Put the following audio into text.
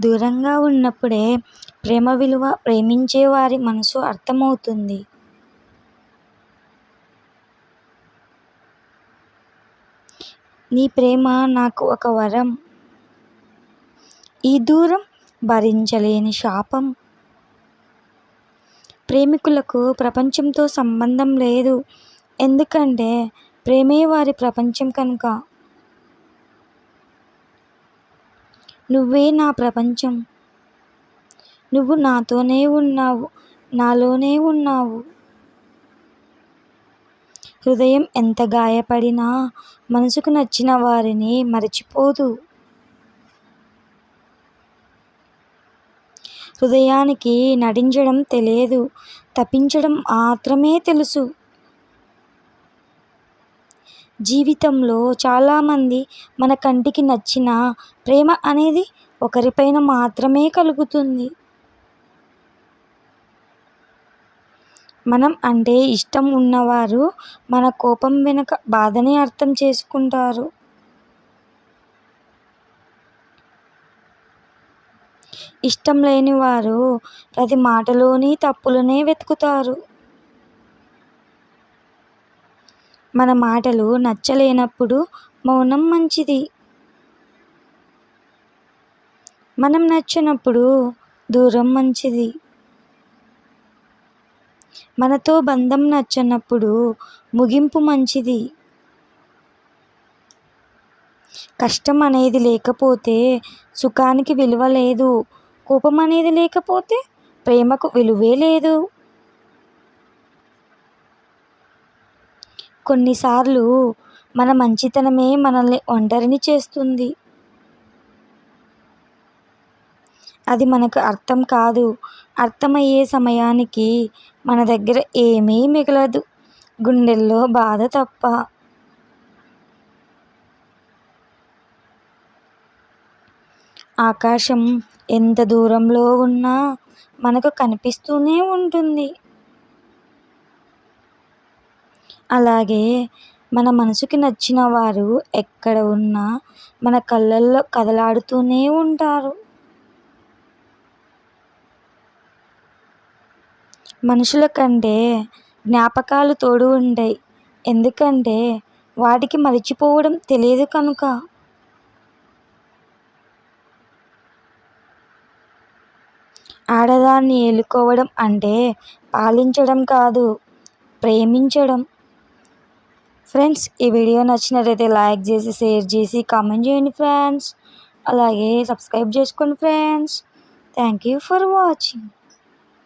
దూరంగా ఉన్నప్పుడే ప్రేమ విలువ ప్రేమించే వారి మనసు అర్థమవుతుంది. నీ ప్రేమ నాకు ఒక వరం. ఈ దూరం భరించలేని శాపం. ప్రేమికులకు ప్రపంచంతో సంబంధం లేదు. ఎందుకంటే ప్రేమే వారి ప్రపంచం కనుక. నువ్వే నా ప్రపంచం. నువ్వు నాతోనే ఉన్నావు నాలోనే ఉన్నావు. హృదయం ఎంత గాయపడినా మనసుకు నచ్చిన వారిని మరచిపోదు. హృదయానికి నటించడం తెలియదు తప్పించడం మాత్రమే తెలుసు. జీవితంలో చాలామంది మన కంటికి నచ్చిన ప్రేమ అనేది ఒకరిపైన మాత్రమే కలుగుతుంది. మనం అంటే ఇష్టం ఉన్నవారు మన కోపం వెనుక బాధని అర్థం చేసుకుంటారు. ఇష్టం లేని వారు ప్రతి మాటలోని తప్పులనే వెతుకుతారు. మన మాటలు నచ్చలేనప్పుడు మౌనం మంచిది. మనం నచ్చినప్పుడు దూరం మంచిది. మనతో బంధం నచ్చనప్పుడు ముగింపు మంచిది. కష్టం అనేది లేకపోతే సుఖానికి విలువ లేదు. కోపం అనేది లేకపోతే ప్రేమకు విలువే లేదు. కొన్నిసార్లు మన మంచితనమే మనల్ని ఒంటరిని చేస్తుంది. అది మనకు అర్థం కాదు. అర్థమయ్యే సమయానికి మన దగ్గర ఏమీ మిగలదు. గుండెల్లో బాధ తప్ప. ఆకాశం ఎంత దూరంలో ఉన్నా మనకు కనిపిస్తూనే ఉంటుంది. అలాగే మన మనసుకి నచ్చిన వారు ఎక్కడ ఉన్నా మన కళ్ళల్లో కదలాడుతూనే ఉంటారు. మనుషుల కంటే జ్ఞాపకాలు తోడు ఉంటాయి ఎందుకంటే వాటికి మరిచిపోవడం తెలియదు కనుక. ఆడదాన్ని ఏలుకోవడం అంటే పాలించడం కాదు ప్రేమించడం. ఫ్రెండ్స్ ఈ వీడియో నచ్చినట్లయితే లైక్ చేసి షేర్ చేసి కామెంట్ చేయండి ఫ్రెండ్స్. అలాగే సబ్స్క్రైబ్ చేసుకోండి friends. Thank you for watching.